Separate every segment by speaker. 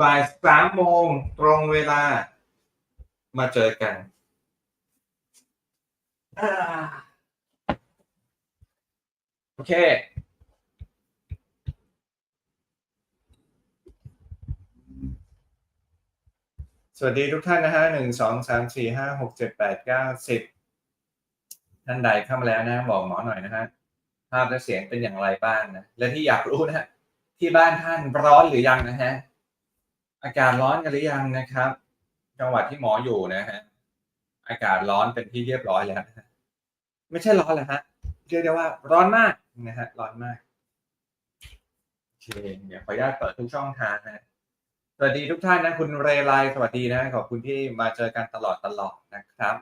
Speaker 1: บ่ายสามโมงตรงเวลา มาเจอกันอ่าโอเค สวัสดีทุกท่านนะฮะหนึ่งสองสามสี่ห้าหกเจ็ดแปดเก้าสิบท่านใดเข้ามาแล้วนะ บอกหมอหน่อยนะฮะภาพและเสียงเป็นอย่างไรบ้างนะ และที่อยากรู้นะฮะที่บ้านท่านร้อนหรือยังนะฮะ อากาศร้อนกันหรือยังนะครับ จังหวัดที่หมออยู่นะฮะอากาศร้อนเป็นที่เรียบร้อยแล้วนะไม่ใช่ร้อนแล้วฮะเรียกได้ว่าร้อนมากนะฮะร้อนมากโอเคเดี๋ยวขออนุญาตเปิดทุกช่องทางนะฮะสวัสดีทุกท่านนะ คุณเรไลสวัสดีนะขอบคุณที่มาเจอกันตลอดตลอดนะครับ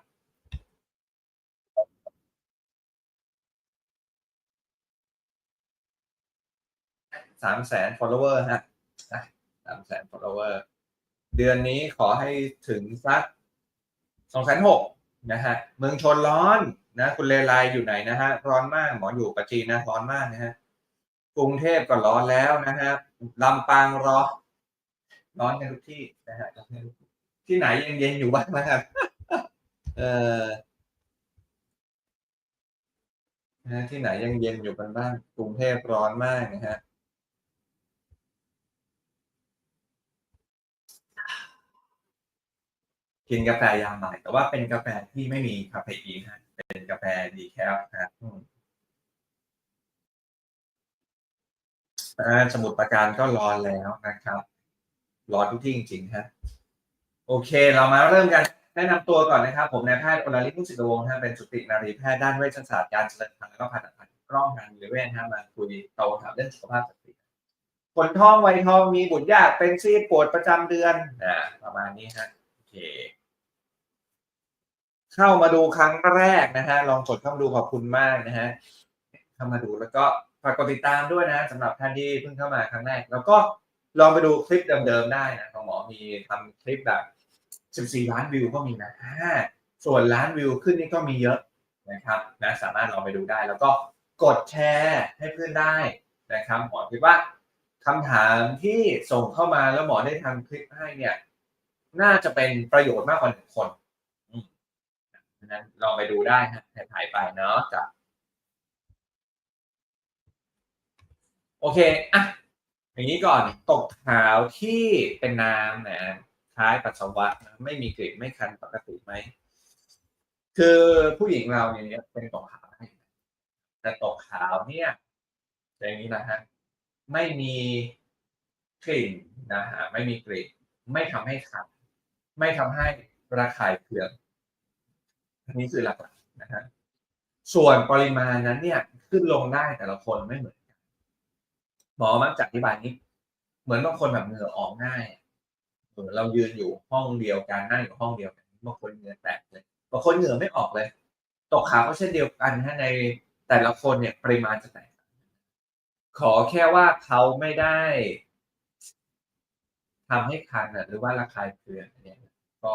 Speaker 1: สามแสน follower ฮะ สามแสน follower เดือนนี้ขอให้ถึงสักสองแสนหกนะฮะ เมืองชนร้อนนะ คุณเลไลอยู่ไหนนะฮะ ร้อนมากหมออยู่ปัจจีนนะ ร้อนมากนะฮะ กรุงเทพก็ร้อนแล้วนะฮะลำปางร้อนร้อนกันทุกที่นะฮะที่ไหนเย็นๆอยู่บ้างนะครับเออนะที่ไหนยังเย็นอยู่กันบ้างกรุงเทพร้อนมากนะฮะ กินกาแฟยามบ่าย แต่ว่าเป็นกาแฟที่ไม่มีคาเฟอีนฮะเป็นกาแฟดีแคลนะครับสมุดประการก็ร้อนแล้วนะครับ ร้อนทุกที่จริงๆฮะโอเค เรามาเริ่มกันแนะนำตัวก่อนนะครับ ผมนายแพทย์อลาลิมุสิตวงศ์ฮะเป็นสุตินารีแพทย์ด้านเวชศาสตร์การเจริญพันธุ์และก็ผ่าตัดกล้องทางนิเวศฮะมาคุยโตถามเรื่องสุขภาพสตรีคนท้องไวัยทองมีบุตรยากเป็นซีดปวดประจำเดือนอ่าประมาณนี้ฮะโอเค เข้ามาดูครั้งแรกนะฮะลองกดเข้ามาดูขอบคุณมากนะฮะเข้ามาดูแล้วก็ฝากกดติดตามด้วยนะสำหรับท่านที่เพิ่งเข้ามาครั้งแรก แล้วก็ลองไปดูคลิปเดิมๆได้นะของหมอมีทำคลิปแบบ 14 ล้านวิวก็มีนะส่วนล้านวิวขึ้นนี่ก็มีเยอะนะครับนะสามารถลองไปดูได้ แล้วก็กดแชร์ให้เพื่อนได้นะครับหมอคิดว่าคำถามที่ส่งเข้ามาแล้วหมอได้ทำคลิปให้เนี่ย น่าจะเป็นประโยชน์มากกว่าหนึ่งคน นั้นลองไปดูได้ฮะถ่ายไปเนาะกับโอเคอะอย่างนี้ก่อนตกขาวที่เป็นน้ำนะคล้ายปัสสาวะนะไม่มีกลิ่นไม่คันปกติไหมคือผู้หญิงเราเนี่ยเป็นตกขาวได้แต่ตกขาวเนี่ยอย่างนี้นะฮะไม่มีกลิ่นนะฮะไม่มีกลิ่นไม่ทำให้คันไม่ทำให้ระคายเคือง อันนี้คือหลักๆนะฮะส่วนปริมาณนั้นเนี่ยขึ้นลงได้แต่ละคนไม่เหมือนกันหมอมักจะอธิบายนี้ เหมือนบางคนแบบเหงื่อออกง่ายเหมือนเรายืนอยู่ห้องเดียวกันนั่งอยู่ห้องเดียวกันบางคนเหงื่อแตกเลยบางคนเหงื่อไม่ออกเลย ตกขาวก็เช่นเดียวกันฮะในแต่ละคนเนี่ยปริมาณจะแตกขอแค่ว่าเขาไม่ได้ทำให้คันหรือว่าระคายเคืองอันเนี่ยก็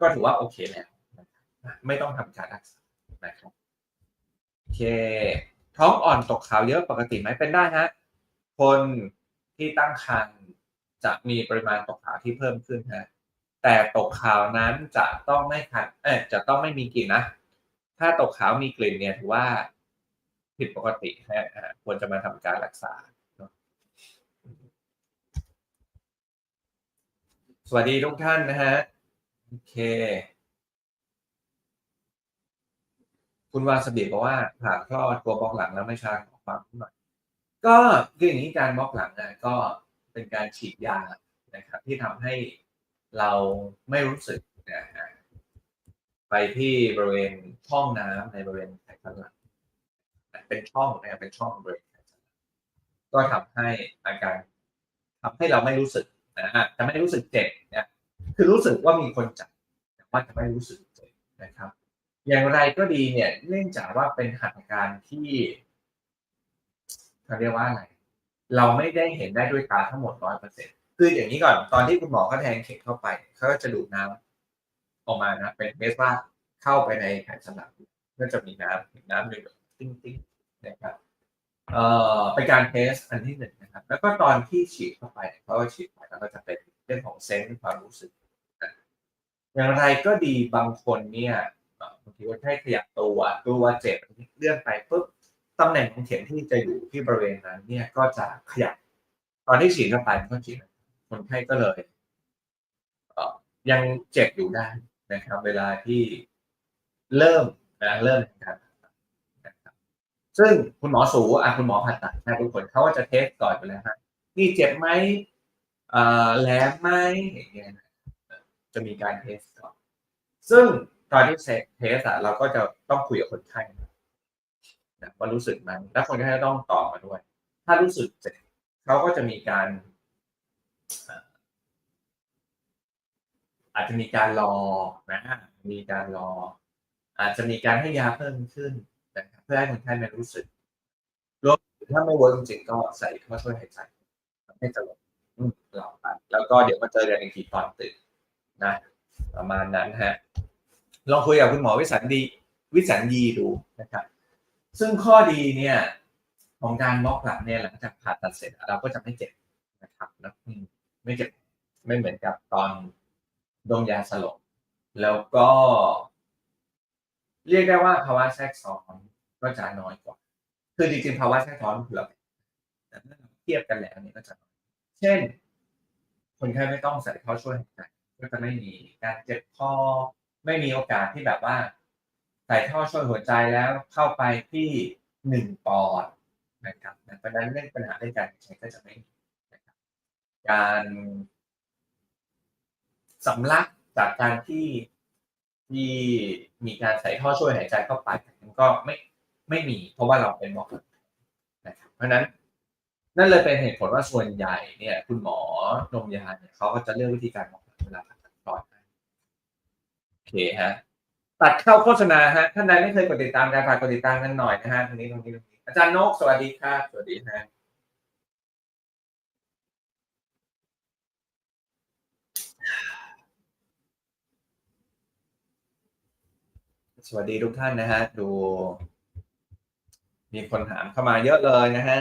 Speaker 1: ก็ถือว่าโอเคแล้ว ไม่ต้องทำการรักษานะครับโอเคท้องอ่อนตกขาวเยอะปกติไหมเป็นได้ฮะคนที่ตั้งครรภ์จะมีปริมาณตกขาวที่เพิ่มขึ้นฮะแต่ตกขาวนั้นจะต้องไม่คันเออจะต้องไม่มีกลิ่นนะ ถ้าตกขาวมีกลิ่นเนี่ยถือว่าผิดปกติฮะควรจะมาทำการรักษา สวัสดีทุกท่านนะฮะ โอเค คุณวาสบิบอกว่าผ่าคลอดตัวบล็อกหลังแล้วไม่ชาขอความหน่อยก็คืออย่างนี้การบล็อกหลังนะก็เป็นการฉีดยานะครับ ที่ทำให้เราไม่รู้สึกนะฮะไปที่บริเวณช่องน้ำในบริเวณไขสันหลังเป็นช่องนะครับเป็นช่องบริเวณไขสันหลังก็ทำให้อาการทำให้เราไม่รู้สึกนะฮะจะไม่รู้สึกเจ็บนะคือรู้สึกว่ามีคนจับแต่ว่าจะไม่รู้สึกเจ็บนะครับ อย่างไรก็ดีเนี่ย เนื่องจากว่าเป็นหัตถการที่เขาเรียกว่าอะไร เราไม่ได้เห็นได้ด้วยตาทั้งหมดร้อยเปอร์เซ็นคืออย่างนี้ก่อนตอนที่คุณหมอเขาแทงเข็มเข้าไปเขาก็จะดูดน้ำออกมานะเป็นเมสว่าเข้าไปในไขสันหลังก็จะมีน้ำน้ำหนึ่งติ้งติ้งๆนะครับเอ่อเป็นการเทสอันที่หนึ่งนะครับ แล้วก็ตอนที่ฉีดเข้าไปเขาก็ฉีดไปแล้วก็จะเป็นเรื่องของเซนส์ความรู้สึก อย่างไรก็ดีบางคนเนี่ย บางทีคนไข้ขยับตัวกลัวเจ็บเลื่อนไปปุ๊บตำแหน่งของเข็มที่จะอยู่ที่บริเวณนั้น เนี่ยก็จะขยับ ตอนที่ฉีดเข้าไปมันก็ฉีดคนไข้ก็เลยยังเจ็บอยู่ได้นะครับ เวลาที่เริ่มนะเริ่มการผ่าตัดนะครับซึ่งคุณหมอสูอะคุณหมอผ่าตัดนะทุกคนเขาก็จะเทสก่อนอยู่แล้วฮะนี่เจ็บไหมแหลมไหมอย่างเงี้ยจะมีการเทสก่อนซึ่ง ตอนที่เทสอะเราก็จะต้องคุยกับคนไข้นะว่ารู้สึกไหมแล้วคนไข้ก็ต้องตอบมาด้วย ถ้ารู้สึกเจ็บเขาก็จะมีการอาจจะมีการรอนะมีการรอ อาจจะมีการให้ยาเพิ่มขึ้นนะครับเพื่อให้คนไข้ไม่รู้สึกรวมถ้าไม่เวิร์กจริงก็ใส่ท่อช่วยหายใจให้สลบหลับไปแล้วก็เดี๋ยวมาเจอกันอีกทีตอนตื่นนะ ประมาณนั้นฮะ ลองคุยกับคุณหมอวิสันดีวิสันยีดูนะครับ ซึ่งข้อดีเนี่ยของการบล็อกหลังเนี่ยหลังจากผ่าตัดเสร็จเราก็จะไม่เจ็บนะครับนะอืมไม่เจ็บไม่เหมือนกับตอนดมยาสลบแล้วก็ เรียกได้ว่าภาวะแทรกซ้อนก็จะน้อยกว่า คือจริงๆภาวะแทรกซ้อนคือเราแต่ถ้าเราเทียบกันแล้วเนี่ยก็จะน้อยเช่น คนไข้ไม่ต้องใส่ท่อช่วยหายใจก็จะไม่มีการเจ็บคอ ไม่มีโอกาสที่แบบว่าใส่ท่อช่วยหัวใจแล้วเข้าไปที่หนึ่งปอดนะครับเพราะฉะนั้นเรื่องปัญหาเรื่องการหายใจก็จะไม่มีนะครับการสำลักจากการที่ที่มีการใส่ท่อช่วยหายใจเข้าไปมันก็ไม่ไม่มี เพราะว่าเราเป็นบล็อกนะครับเพราะฉะนั้นนั่นเลยเป็นเหตุผลว่าส่วนใหญ่เนี่ย คุณหมอนมยาเนี่ยเขาก็จะเลือกวิธีการบล็อกเวลาผ่าตัดปอดให้โอ เคฮะ ตัดเข้าโฆษณาฮะ ท่านใดไม่เคยกดติดตามการฝากกดติดตามกันหน่อยนะฮะตรงนี้ตรงนี้ตรงนี้ อาจารย์นกสวัสดีครับ สวัสดีฮะสวัสดีทุกท่านนะฮะ ดู มีคนถามเข้ามาเยอะเลยนะฮะ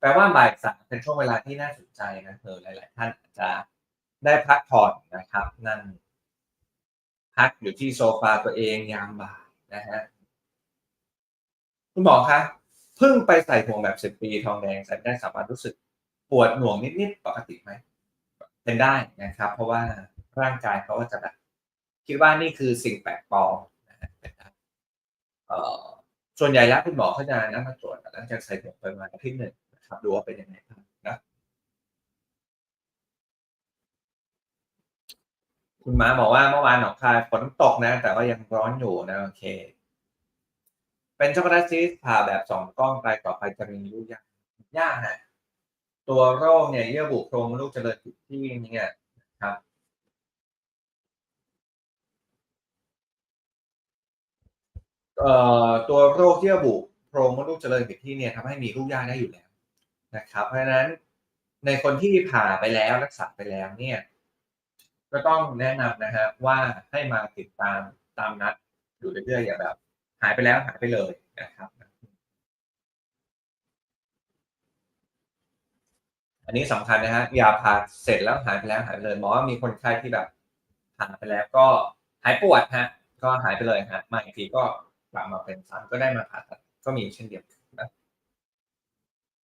Speaker 1: แปลว่าบ่ายสามเป็นช่วงเวลาที่น่าสนใจนะเออหลาย ๆ ท่านอาจจะได้พักผ่อนนะครับ นั่ง พักอยู่ที่โซฟาตัวเองยามบ่ายนะฮะคุณหมอคะเพิ่งไปใส่ห่วงแบบสิบปีทองแดงใส่ได้สามารถรู้สึกปวดหน่วงนิดๆปกติไหมเป็นได้นะครับ เพราะว่าร่างกายเขาก็จะแบบคิดว่านี่คือสิ่งแปลกปลอมนะฮะเอ่อส่วนใหญ่แล้วคุณหมอเขาจะนัดมาตรวจหลังจากใส่ห่วงไปมาอาทิตย์หนึ่งนะครับดูว่าเป็นยังไงบ้างนะ คุณม้าบอกว่าเมื่อวานหนองคายฝนตกนะ แต่ว่ายังร้อนอยู่นะโอเค เป็นช็อกโกแลตชีสผ่าแบบสองกล้องไปต่อไปจะมีลูกยากยากฮะตัวโรคเนี่ยเยื่อบุโพรงลูกเจริญผิดที่เนี่ยครับเอ่อตัวโรคเยื่อบุโพรงมดลูกเจริญผิดที่เนี่ยทำให้มีลูกยากได้อยู่แล้วนะครับ เพราะฉะนั้นในคนที่ผ่าไปแล้วรักษาไปแล้วเนี่ย ก็ต้องแนะนำนะฮะว่าให้มาติดตามตามนัดอยู่เรื่อยๆอย่าแบบ หายไปแล้วหายไปเลยนะครับ อันนี้สำคัญนะฮะอย่าผ่าเสร็จแล้วหายไปแล้วหายไปเลยหมอมีคนไข้ที่แบบผ่าไปแล้วก็หายปวดฮะก็หายไปเลยฮะมาอีกทีก็กลับมาเป็นซ้ำก็ได้มาผ่าตัดก็มีเช่นเดียวกันนะ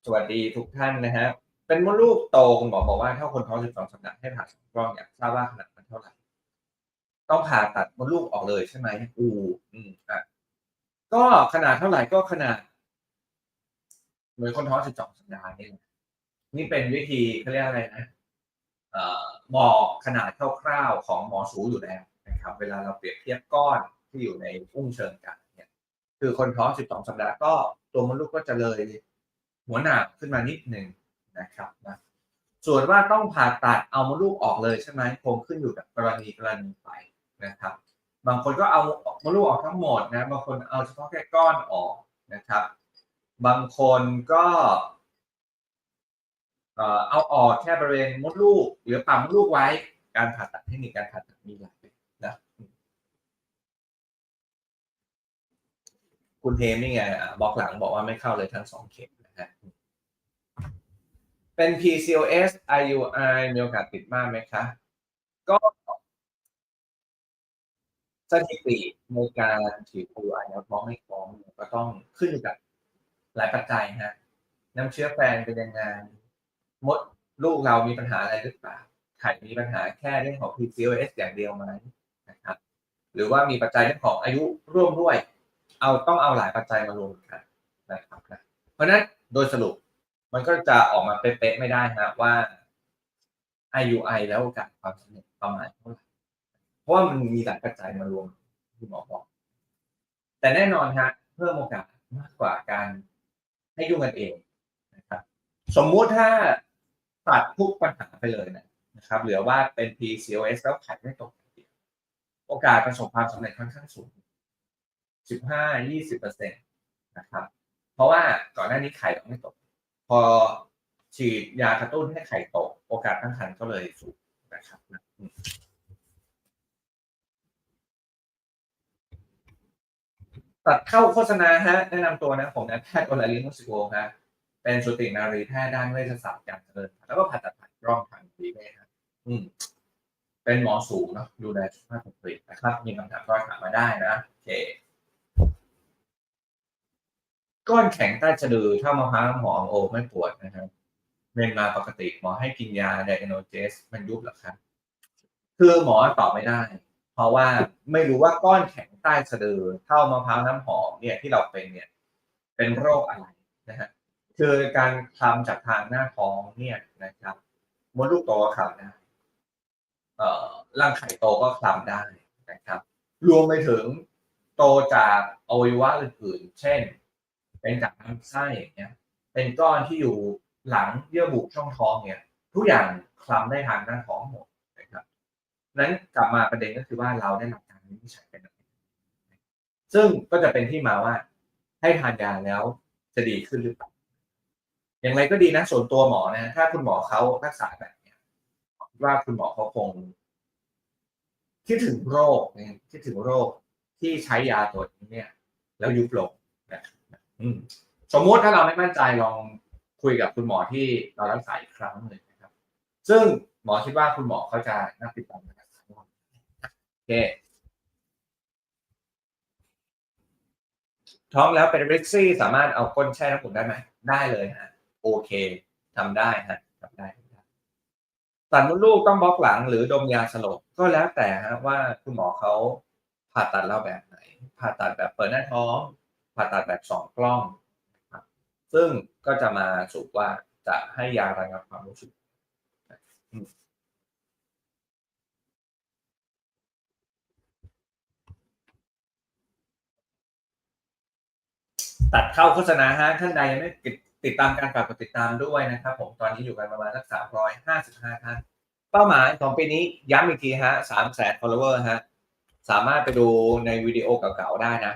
Speaker 1: สวัสดีทุกท่านนะฮะ เป็นมดลูกโตคุณหมอบอกว่าถ้าคนท้อง 12 สัปดาห์ให้ผ่าสองกล้องอยากทราบว่าขนาดมันเท่าไหร่ต้องผ่าตัดมดลูกออกเลยใช่ไหมอูอืมอะก็ขนาดเท่าไหร่ก็ขนาด เหมือนคนท้อง 12 สัปดาห์นี่แหละนี่เป็นวิธีเขาเรียกอะไรนะเอ่อบอกขนาดคร่าวๆของหมอสูอยู่แล้วนะครับ เวลาเราเปรียบเทียบก้อนที่อยู่ในอุ้งเชิงกรานเนี่ย คือคนท้อง 12 สัปดาห์ก็ตัวมดลูกก็จะเลยหัวหนาขึ้นมานิดหนึ่ง นะครับนะส่วนว่าต้องผ่าตัดเอามดลูกออกเลยใช่ไหมคงขึ้นอยู่กับกรณีกรณีไปนะครับ บางคนก็เอามดลูกออกทั้งหมดนะบางคนเอาเฉพาะแค่ก้อนออกนะครับ บางคนก็เอ่อเอาออกแค่บริเวณมดลูก หรือปั๊มดลูกไว้การผ่าตัดเทคนิคการผ่าตัดมีหลายแบบนะคุณเทมนี่ไงบล็อกหลังบอกว่าไม่เข้าเลยทั้งสองเข็มนะฮะ เป็น PCOS IUI มีโอกาสติดมากไหมคะ ก็สถิติในการฉีด IUI แล้วท้องไม่ท้องก็ต้องขึ้นกับหลายปัจจัยฮะน้ำเชื้อแฟนเป็นยังไงมดลูกเรามีปัญหาอะไรหรือเปล่าไข่มีปัญหาแค่เรื่องของ PCOS อย่างเดียวไหมนะครับ หรือว่ามีปัจจัยเรื่องของอายุร่วมด้วย เอาต้องเอาหลายปัจจัยมารวมกันนะครับนะเพราะนั้นโดยสรุป มันก็จะออกมาเป๊ะๆไม่ได้นะว่า IUI แล้วโอกาสความสำเร็จประมาณเท่าไหร่เพราะว่ามันมีหลายปัจจัยมารวมที่หมอบอก แต่แน่นอนฮะเพิ่มโอกาสมากกว่าการให้ยุ่งกันเองนะครับ สมมุติถ้าตัดทุกปัญหาไปเลยนะครับ เหลือว่าเป็น PCOS แล้วไข่ไม่ตกโอกาสประสบความสำเร็จค่อนข้างสูง 15-20%นะครับ เพราะว่าก่อนหน้านี้ไข่เราไม่ตก พอฉีดยากระตุ้นให้ไข่ตก โอกาสตั้งครรภ์ก็เลยสูงนะครับตัดเข้าโฆษณาฮะแนะนำตัวนะ ผมนายแพทย์อลาลิมุสิโกฮะเป็นสุตินารีแพทย์ด้านเวชศาสตร์การเจริญแล้วก็ผ่าตัดผ่านกล้องทางดีเมครับอืม เป็นหมอสูงเนาะดูแลสุขภาพของตัวเองนะครับ มีคำถามก็ถามมาได้นะโอเค ก้อนแข็งใต้สะดือถ้ามะพร้าวหอมโอไม่ปวดนะครับเมนมาปกติหมอให้กินยาไดโนเจสมันยุบหรอครับ คือหมอตอบไม่ได้ เพราะว่าไม่รู้ว่าก้อนแข็งใต้สะดือเท่ามะพร้าวน้ำหอมเนี่ยที่เราเป็นเนี่ย เป็นโรคอะไรนะฮะคือการคลำจากทางหน้าท้องเนี่ยนะครับมดลูกโตก็คลำได้เอ่อร่างไข่โตก็คลำได้นะครับ รวมไปถึงโตจากอวัยวะอื่นๆเช่น เป็นจากลำไส้อย่างเนี่ยเป็นก้อนที่อยู่หลังเยื่อบุช่องท้องเนี่ยทุกอย่างคลำได้ทางหน้าท้องหมดนะครับนั้นกลับมาประเด็นก็คือว่าเราได้รับการวินิจฉัยเป็นซึ่งก็จะเป็นที่มาว่าให้ทานยาแล้วจะดีขึ้นหรือเปล่าอย่างไรก็ดีนะส่วนตัวหมอนะถ้าคุณหมอเขารักษาแบบเนี้ยว่าคุณหมอเขาคงคิดถึงโรคคิดถึงโรคที่ใช้ยาตัวนี้เนี่ย แล้วยุบลง สมมุติถ้าเราไม่มั่นใจลองคุยกับคุณหมอที่เรารักษาอีกครั้งหนึ่งนะครับ ซึ่งหมอคิดว่าคุณหมอเขาจะน่าติดตามนะครับโอเคท้องแล้วเป็นริกซี่สามารถเอาก้นแช่น้ำอุ่นได้ไหมได้เลยฮะโอเคทำได้ฮะทำได้ตัดมดลูกต้องบล็อกหลังหรือดมยาสลบก็แล้วแต่ฮะว่าคุณหมอเขาผ่าตัดเราแบบไหน ผ่าตัดแบบเปิดหน้าท้อง ผ่าตัดแบบสองกล้องครับซึ่งก็จะมาสู่ว่าจะให้ยาระงับความรู้สึกตัดเข้าโฆษณาฮะท่านใดยังไม่ติดตามการฝากกดติดตามด้วยนะครับ ผมตอนนี้อยู่กันประมาณสักสามร้อยห้าสิบห้าท่าน เป้าหมายของปีนี้ย้ำอีกทีฮะสามแสน follower ฮะสามารถไปดูในวิดีโอเก่าๆได้นะ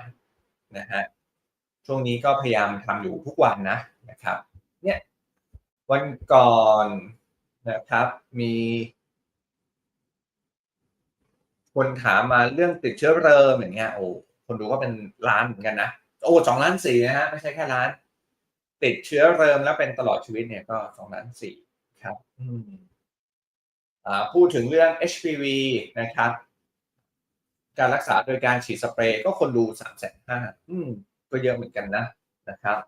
Speaker 1: นะฮะ ช่วงนี้ก็พยายามทำอยู่ทุกวันนะนะครับเนี่ยวันก่อนนะครับมีคนถามมาเรื่องติดเชื้อเริมอย่างเงี้ยโอ้คนดูก็เป็นล้านเหมือนกันนะโอ้สองล้านสี่นะฮะไม่ใช่แค่ล้าน ติดเชื้อเริมแล้วเป็นตลอดชีวิตเนี่ยก็สองล้านสี่ครับ อืมอ่าพูดถึงเรื่อง HPV นะครับ การรักษาโดยการฉีดสเปรย์ก็คนดูสามแสนห้าอืม ก็เยอะเหมือนกันนะนะครับ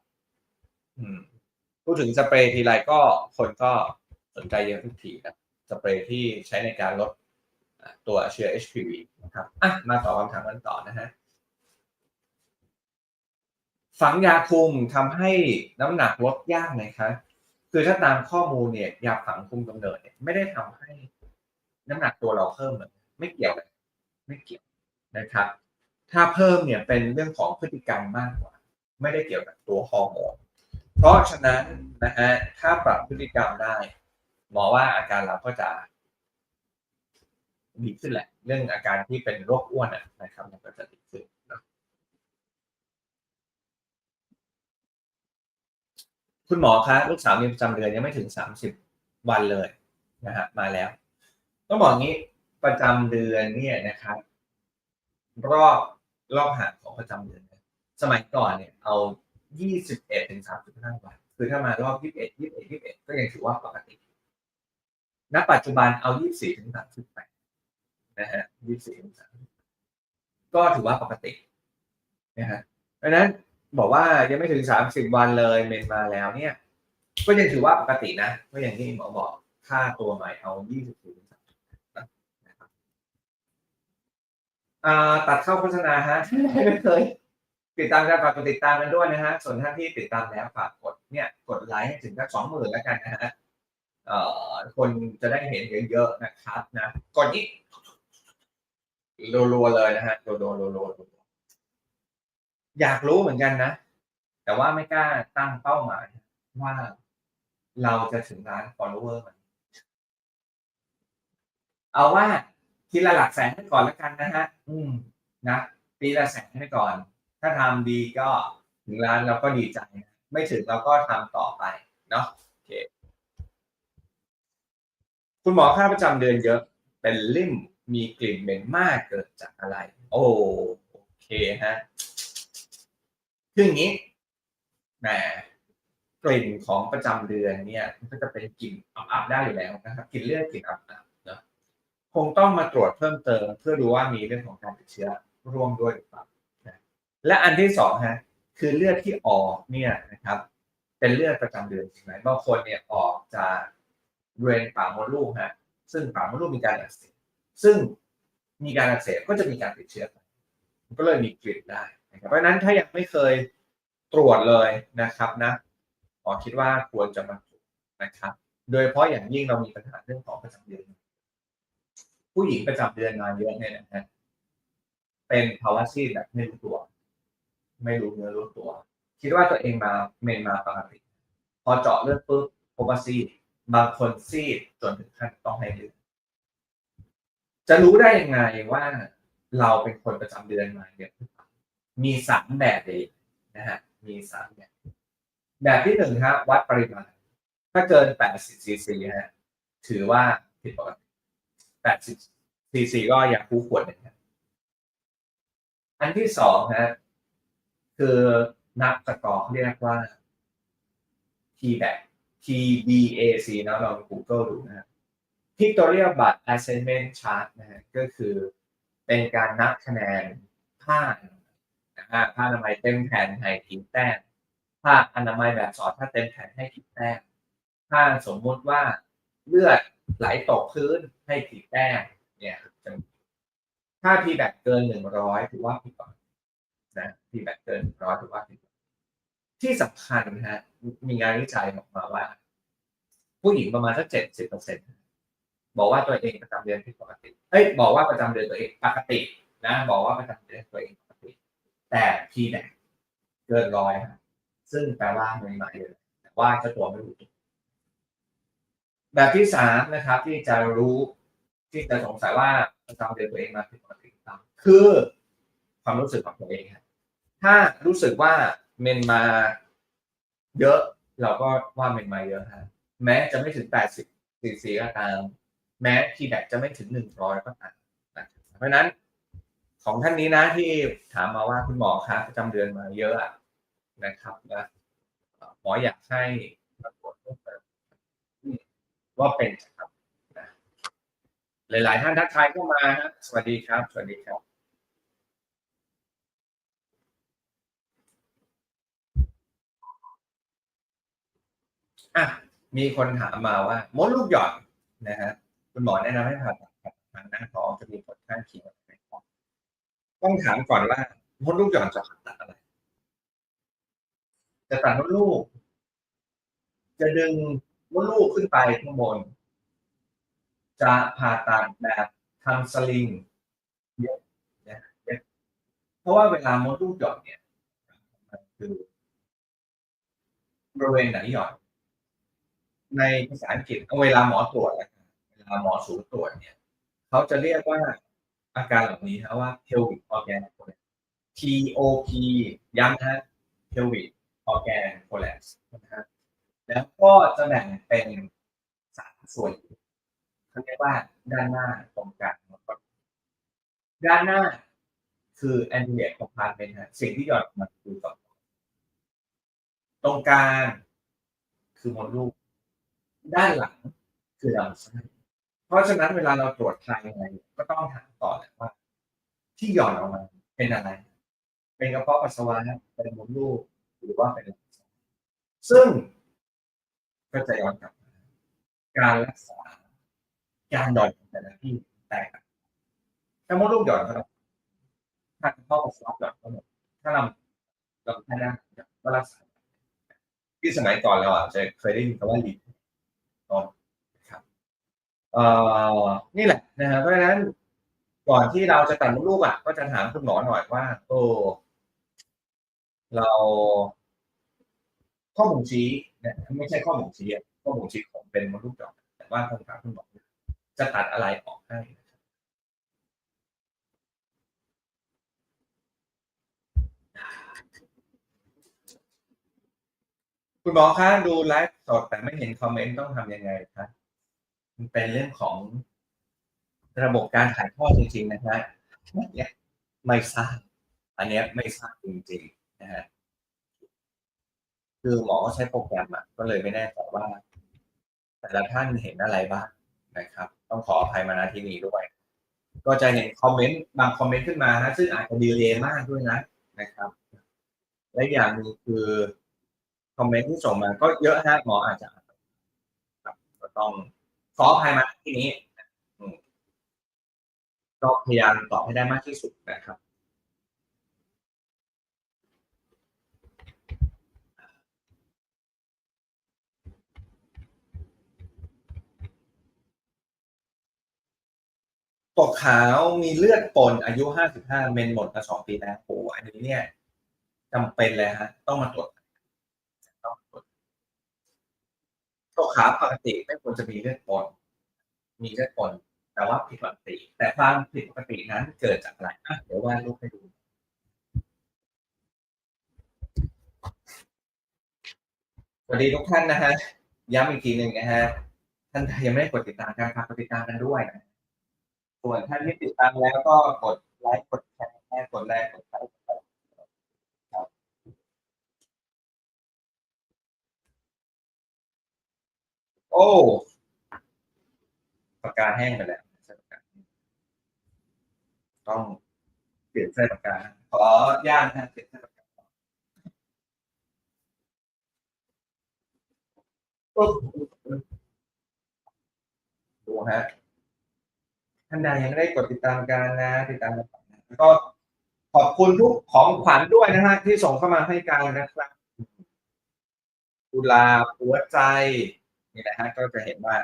Speaker 1: พูดถึงสเปรย์ทีไรก็คนก็สนใจเยอะทุกทีนะสเปรย์ที่ใช้ในการลดตัวเชื้อ HPV นะครับอะมาตอบคำถามกันต่อนะฮะฝังยาคุมทำให้น้ำหนักลดยากไหมคะ คือถ้าตามข้อมูลเนี่ยยาฝังคุมกำเนิดเนี่ยไม่ได้ทำให้น้ำหนักตัวเราเพิ่มเลยไม่เกี่ยวเลยไม่เกี่ยวนะครับ ถ้าเพิ่มเนี่ยเป็นเรื่องของพฤติกรรมมากกว่า ไม่ได้เกี่ยวกับตัวฮอร์โมนเพราะฉะนั้นนะฮะถ้าปรับพฤติกรรมได้ หมอว่าอาการเราก็จะดีขึ้นแหละ เรื่องอาการที่เป็นโรคอ้วนนะครับมันก็จะดีขึ้นคุณหมอคะลูกสาวมีประจำเดือนยังไม่ถึงสามสิบวันเลยนะฮะมาแล้วต้องบอกงี้ประจำเดือนเนี่ยนะครับ รอบ รอบห่างของประจำเดือนสมัยก่อนเนี่ยเอายี่สิบเอ็ดถึงสามสิบาวันคือถ้ามารอบยี่สิบเอ็ดยี่สิบเอ็ดยี่สิบเอ็ดก็ยังถือว่าปกติ ณ ปัจจุบันเอายี่สิบสี่ถึงสามสิบแปดนะฮะยี่สิบสี่ถึงสามก็ถือว่าปกตินะฮะเพราะฉะนั้นบอกว่ายังไม่ถึงสามสิบวันเลยเมนมาแล้วเนี่ย ก็ยังถือว่าปกตินะก็อย่างที่หมอบอกค่าตัวใหม่เอายี่สิบสี่ถึงสามสิบนะครับ อ่าตัดเข้าโฆษณาฮะไม่เคยติดตามกันฝากกดติดตามกันด้วยนะฮะ ส่วนท่านที่ติดตามแล้วฝากกดเนี่ยกดไลค์ให้ถึงสักสองหมื่นแล้วกันนะฮะเอ่อคนจะได้เห็นเยอะๆนะครับนะกดนี้รัวๆเลยนะฮะรัวๆรัวๆอยากรู้เหมือนกันนะ แต่ว่าไม่กล้าตั้งเป้าหมายว่าเราจะถึงล้าน follower มันเอาว่า ทีละหลักแสนให้ก่อนแล้วกันนะฮะอืมนะปีละแสนให้ก่อน ถ้าทำดีก็ถึงล้านเราก็ดีใจนะไม่ถึงเราก็ทำต่อไปเนาะโอเคคุณหมอค่าประจำเดือนเยอะเป็นลิ่มมีกลิ่นเหม็นมากเกิดจากอะไร โอ้โอเคฮะคืออย่างนี้แหมกลิ่นของประจำเดือนเนี่ย มันก็จะเป็นกลิ่นอับๆได้อยู่แล้วนะครับกลิ่นเลือดกลิ่นอับๆเนาะ คงต้องมาตรวจเพิ่มเติม เพื่อดูว่ามีเรื่องของการติดเชื้อร่วมด้วยหรือเปล่าและอันที่สองฮะคือเลือดที่ออกเนี่ยนะครับ เป็นเลือดประจำเดือนจริงไหมบางคนเนี่ยออกจากบริเวณปากมดลูกฮะซึ่งปากมดลูกมีการอักเสบซึ่งมีการอักเสบก็จะมีการติดเชื้อก็เลยมีกลิ่นได้นะครับเพราะนั้นถ้ายังไม่เคยตรวจเลยนะครับนะหมอคิดว่าควรจะมาตรวจนะครับ โดยเฉพาะอย่างยิ่งเรามีปัญหาเรื่องของประจำเดือน ผู้หญิงประจำเดือนมาเยอะเนี่ยนะฮะเป็นภาวะซีดแบบไม่รู้ตัว ไม่รู้เนื้อรู้ตัว คิดว่าตัวเองมาเมนมาปกติ พอเจาะเลือดปุ๊บพบว่าซีดบางคนซีดจนถึงขั้นต้องให้เลือดจะรู้ได้ยังไงว่าเราเป็นคนประจำเดือนมาเยอะมีสามแบบเลยนะฮะมีสามแบบแบบที่หนึ่งฮะวัดปริมาณ ถ้าเกิน80ซีซีฮะถือว่าผิดปกติ80 ซีซีก็อย่าคู่ควรเลยครับอันที่สองฮะคือนับสกอร์เรียกว่า T b a c T B A C นะลอง Google ดูนะฮะ Pictorial But Assignment Chart นะฮะก็คือเป็นการนับคะแนนผ้าผ้าอนามัยเต็มแผ่นให้กี่แต้มผ้าอนามัยแบบสอดถ้าเต็มแผ่นให้กี่แต้มถ้าสมมุติว่าเลือดไหลตกพื้นให้กี่แต้ม เนี่ยถ้าทีแบบเกินหนึ่งร้อยถือว่าผิดปกตินะทีแบบเกินหนึ่งร้อยถือว่าผิดปกติที่สำคัญนะฮะมีงานวิจัยออกมาว่า ผู้หญิงประมาณสักเจ็ดสิบเปอร์เซ็นต์บอกว่าตัวเองประจำเดือนผิดปกติเอ้ยบอกว่าประจำเดือนตัวเองปกตินะ บอกว่าประจำเดือนตัวเองปกติ แต่ทีแบกเกินร้อยครับซึ่งแปลว่าไม่มาเยแต่ว่าเจ้าตัวไม่รู้ตัวแบบที่สามนะครับ ที่จะรู้ ที่จะสงสัยว่าประจำเดือนตัวเองมาผิดปกติหรือเปล่าคือความรู้สึกของตัวเองครับถ้ารู้สึกว่าเมนมาเยอะเราก็ว่าเมนมาเยอะฮะแม้จะไม่ถึงแปดสิบซีซีก็ตาม แม้ทีแบกจะไม่ถึงหนึ่งร้อยก็ตามนะเพราะฉะนั้นของท่านนี้นะที่ถามมาว่าคุณหมอคะประจำเดือนมาเยอะนะครับนะหมออยากให้ปรากฏเพิ่มเติมว่าเป็น หลาย ๆ ท่านทักทายเข้ามาฮะสวัสดีครับ สวัสดีครับ อะ มีคนถามมาว่ามดลูกหย่อนนะฮะคุณหมอแนะนำให้ผ่าตัดทางหน้าท้องจะมีผลข้างเคียงอะไรบ้างต้องถามก่อนว่ามดลูกหย่อนจะผ่าตัดอะไร จะตัดมดลูก จะดึงมดลูกขึ้นไปข้างบน จะผ่าตัดแบบทำสลิงเยอะนะเพราะว่าเวลามดลูกหย่อนเนี่ยมันคือบริเวณไหนหย่อนในภาษาอังกฤษเวลาหมอตรวจนะเวลาหมอสูตรวจเนี่ยเขาจะเรียกว่าอาการเหล่านี้นะว่า pelvic organ collapse POP ย้ำนะ pelvic organ collapse นะฮะแล้วก็จะแบ่งเป็นสามส่วน เขาเรียกว่าด้านหน้าตรงกลางด้านหน้าคือ anterior compartment ฮะสิ่งที่หย่อนออกมาคือสองตรงกลางคือมดลูก ด้านหลังคือลำไส้เพราะฉะนั้นเวลาเราตรวจภายในก็ต้องถามต่อแหละว่า ที่หย่อนออกมาเป็นอะไร เป็นกระเพาะปัสสาวะเป็นมดลูกหรือว่าเป็นลำไส้ซึ่งก็จะย้อนกลับมาการรักษา การหย่อนของแต่ละที่แตกถ้ามดลูกหย่อนก็ต้องถ้ากระเพาะปัสสาวะหย่อนก็หมดถ้าลำลำไส้ได้นก็รักษาที่สมัยก่อนเราอาจจะเคยได้ยินคำว่าลิ้นเนครับเอ่อนี่แหละนะฮะเพราะฉะนั้นก่อนที่เราจะตัดมดลูกอะ ก็จะถามคุณหมอหน่อยว่า โอ้เราข้อบ่งชี้เนี่ยไม่ใช่ข้อบ่งชี้อะข้อบ่งชี้ของเป็นมดลูกหย่อนแต่ว่าคงถามคุณหมอ จะตัดอะไรออกให้คุณหมอคะดูไลฟ์สดแต่ไม่เห็นคอมเมนต์ต้องทำยังไงคะมันเป็นเรื่องของระบบการถ่ายทอดจริง ๆ นะฮะเนี่ยไม่ทราบอันนี้ไม่ทราบจริงๆนะฮะคือหมอก็ใช้โปรแกรมอะก็เลยไม่แน่ใจว่า แต่ละท่านเห็นอะไรบ้าง นะครับ ต้องขออภัยมาณที่นี้ด้วย ก็จะเห็นคอมเมนต์บางคอมเมนต์ขึ้นมานะซึ่งอาจจะดีเลย์มากด้วยนะนะครับ และอย่างหนึงคือคอมเมนต์ที่ส่งมาก็เยอะฮะหมออาจจะครับก็ต้องขออภัยมาที่นี้ก็พยายามตอบให้ได้มากที่สุดนะครับ ตกขาวมีเลือดปนอายุ 55 เมนหมดมาสองปีแล้วโอ้อันนี้เนี่ยจำเป็นเลยฮะ ต้องมาตรวจต้องตรวจตกขาวปกติไม่ควรจะมีเลือดปนมีเลือดปนแต่ว่าผิดปกติ แต่ความผิดปกตินั้นเกิดจากอะไรอะเดี๋ยววาดรูปให้ดูสวัสดีทุกท่านนะฮะย้ำอีกทีหนึ่งนะฮะท่านใดยังไม่ได้กดติดตามการฝากกดติดตามกันด้วยนะ ส่วนท่านที่ติดตามแล้วก็กดไลค์กดแชร์กดแรกกดไลค์กดไลค์ครับโอ้ปากกาแห้งไปแล้วต้องเปลี่ยนเส้นปากกาขออนุญาตนะเปลี่ยนเส้นปากกาปุ๊บดูฮะ ท่านใดยังไม่ได้กดติดตามกันนะ ติดตามกันแล้วก็ขอบคุณทุกของขวัญด้วยนะฮะที่ส่งเข้ามาให้กันนะครับกุลาหัวใจนี่นะฮะก็จะเห็นว่า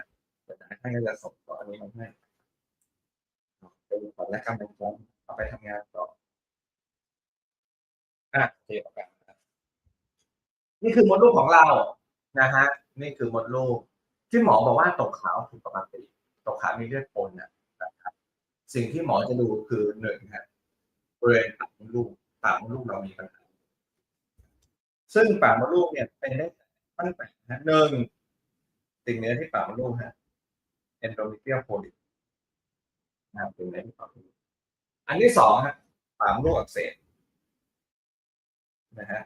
Speaker 1: ท่านก็จะส่งต่ออันนี้มาให้เป็นขวัญและกำลังใจเอาไปทำงานต่ออะเคออกกันนะครับนี่คือมดลูกของเรานะฮะนี่คือมดลูกที่หมอบอกว่าตกขาวผิดปกติตกขาวมีเลือดปนนะนะ สิ่งที่หมอจะดูคือหนึ่งฮะบริเวณปากมดลูกปากมดลูกเรามีปัญหาซึ่งปากมดลูกเนี่ยเป็นได้ตั้งแต่นะหนึ่งติดเนื้อที่ปากมดลูกฮะ endometrial polyp นะครับติดเนื้อที่ปากมดลูกอันที่สองฮะปากมดลูกอักเสบนะฮะ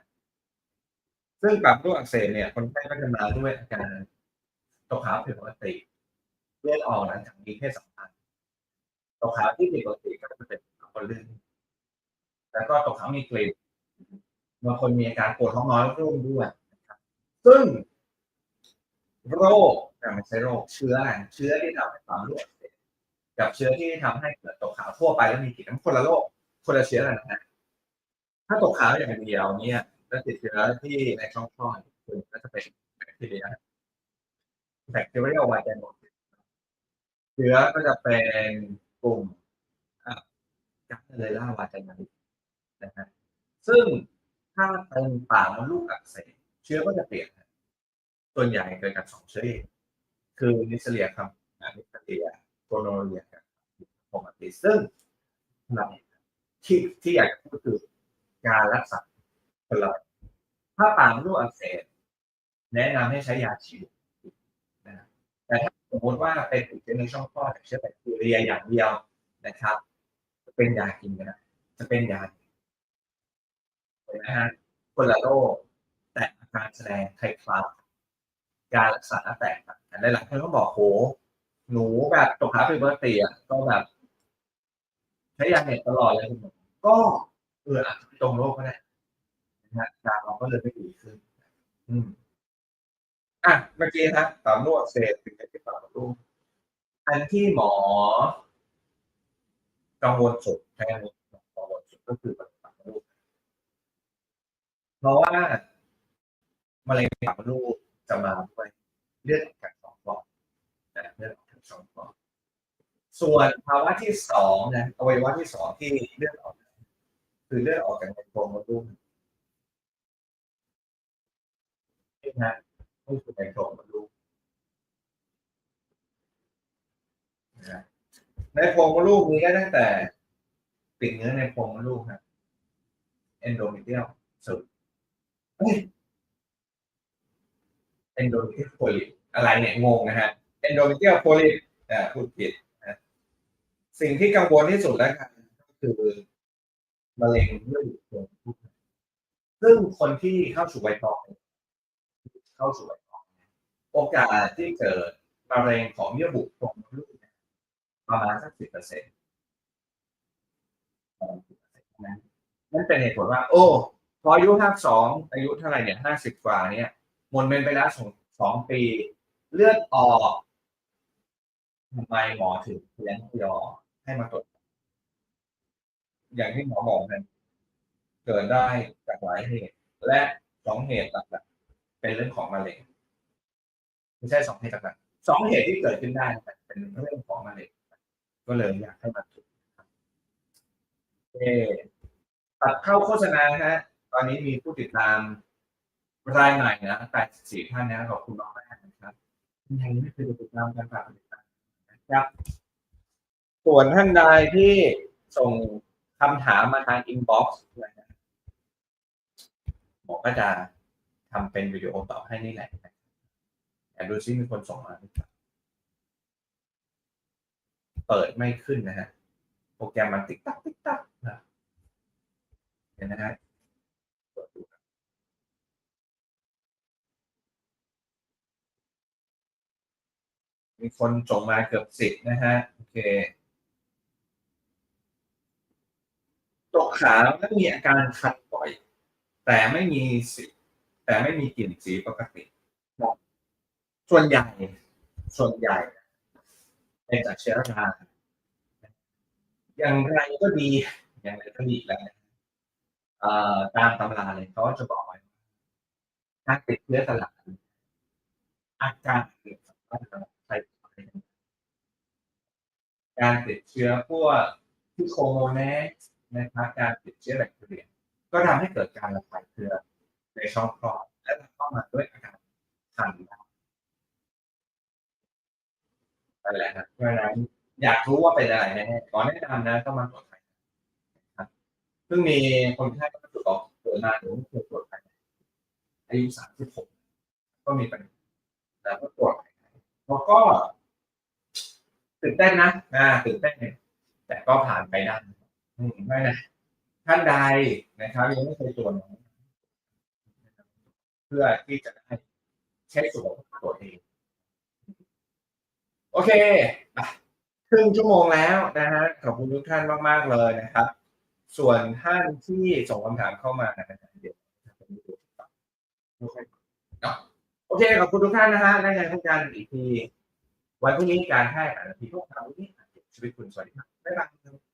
Speaker 1: ซึ่งปากมดลูกอักเสบเนี่ยคนไข้ก็จะมาด้วยอาการตกขาวผิดปกติเลือดออกหลังจากมีเพศสัมพันธ์ ตกขาวที่ผิดปกติก็จะเป็นคนลื่นแล้วก็ตกขาวมีกลิ่นบางคนมีอาการปวดท้องน้อยร่วมด้วยนะครับซึ่งโรคอ่ไม่ใช่โรคเชื้อเชื้อที่ทำให้ความรั่วกับเชื้อที่ทำให้เกิดตกขาวทั่วไปแล้วมีกลิ่นมันคนละโรคคนละเชื้อกันนะฮะถ้าตกขาวอย่างเดียวเนี่ยแล้วติดเชื้อที่ในช่องคลอดคือก็จะเป็นแบคทีเรียแบคทีเรียไวแดนโนเชื้อก็จะเป็น กลุ่มกัสเลยล่าวาจานาลินะฮะซึ่งถ้าเป็นปากมดลูกอักเสบเชื้อก็จะเปลี่ยนส่วนใหญ่เกิดจากสองเชื้อเองคือนิสเลียครับนิสเลียโกโนเรียกับโฮมาติซึ่งเราที่ที่อยากพูดคือการรักษาคนละถ้าปากมดลูกอักเสบแนะนำให้ใช้ยาฉีดนะแต่ถ้า มติว่าเป็นติดเชื้อในช่องคลอดเชื้อแบคทีเรียอย่างเดียวนะครับ จะเป็นยากินก็ได้จะเป็นยานะฮะคนละโรคแต่อาการแสดงคล้ายการรักษาแตกต่างกันหลายๆคนก็บอกโหหนูแบบตกค้าเป็นปกติอะก็แบบใช้ยาเน็ตตลอดเลยคุณหมอก็เอออาจจะตรงโรคก็ได้นะฮะการเราก็เลยไม่ดีขึ้น อืม อะเมื่อกี้ครับสามนวดเสร็จถึงจะที่ปากรูปอันที่หมอ กังวลสุดแทนกังวลสุดก็คือปามดลูกเพราะว่ามะเร็งปามดลูกจะมาด้วยเลือดออกจากสองปอดนะเลือดออกจากสองปอดส่วนภาวะที่สองนะอวัยวะที่สองที่เลือดออก คือเลือดออกจากในโพรงมดลูกนะ นี่คือในโพรงมดลูกในโพรงมดลูกมีได้ตั้งแต่ปิดเนื้อในโพรงมดลูกครับ endometrial สุดเฮ้ย endometrial polyp อะไรเนี่ยงงนะฮะ endometrial polyp อ่าพูดผิดนะสิ่งที่กังวลที่สุดแล้วกันก็คือมะเร็งเยื่อบุโพรงซึ่งคนที่เข้าสู่วัยทอง เข้าสู่วัยทองโอกาสที่เกิดมะเร็งของเยื่อบุโพรงมดลูกเนี่ยประมาณสักสิบเปอร์เซ็นต์นั่นเป็นเหตุผลว่า โอ้ พออายุห้าสองอายุเท่าไหร่เนี่ยห้าสิบกว่าเนี่ยหมดเป็นไปแล้วสองสองปี เลือดออกทำไมหมอถึงเลี้ยงยอให้มาตรวจอย่างที่หมอบอกนั้นเกิดได้จากหลายเหตุ และสองเหตุหลัก เป็นเรื่องของมะเร็งไม่ใช่สองเหตุหลักสองเหตุที่เกิดขึ้นได้เป็นเรื่องของมะเร็งก็เลยอยากให้มาตรวจครับโอเคตัดเข้าโฆษณาฮะ ตอนนี้มีผู้ติดตามรายใหม่นะ84ท่านนะขอบคุณมากนะครับยังไม่เคยติดตามกันฝากติดตามนะครับ ส่วนท่านใดที่ส่งคำถามมาทางอินบ็อกซ์นะฮะหมอก็จะ ทำเป็นวิดีโอตอบให้นี่แหละนะครับแต่ดูซิมีคนส่งมาหรือเปล่าเปิดไม่ขึ้นนะฮะ โปรแกรมมันติ๊กตักติ๊กตักนะเห็นนะฮะเปิดดูมีคนส่งมาเกือบสิบนะฮะ โอเคตกขาและมีอาการคันบ่อย แต่ไม่มีสี แต่ไม่มีกลิ่นสีปกติครับส่วนใหญ่ ส่วนใหญ่เป็นจากเชื้อราอย่างไรก็ดีอย่างไรก็ดีอีกแล้วนะเอ่อตามตำราเลยเขาจะบอกไว้ว่าการติดเชื้อตลาดอาการเกิดจากการใช้การติดเชื้อพวกที่โคโมแนสนะครับการติดเชื้อแบคทีเรียก็ทำให้เกิดการระคายเคือง ในช่องคลอดและเข้ามาด้วยอาการคันนั่นแหละครับเพราะฉะนั้นอยากรู้ว่าเป็นอะไรแน่ๆขอแนะนำนะต้องมาตรวจไขครับซึ่งมีคนไข้ก็ตรวจออกเกิดมาหรือไม่เคยตรวจไขอายุสามสิบหกก็มีปัญหาแล้วก็ตรวจไขแล้วก็ตื่นเต้นนะอ่าตื่นเต้นเนี่ยแต่ก็ผ่านไปได้ไม่นะท่านใดนะครับยังไม่เคยตรวจ เพื่อที่จะได้เช็คสุขภาพตัวเอง โอเคครึ่งชั่วโมงแล้วนะฮะขอบคุณทุกท่านมาก ๆ เลยนะครับ ส่วนท่านที่ส่งคำถามเข้ามานะครับเดี๋ยวโอเคขอบคุณทุกท่านนะฮะได้ไงพบกันอีกทีวันพรุ่งนี้การแพทย์นาทีพวกเราวันนี้ชีวิตคุณสวัสดีครับบ๊ายบาย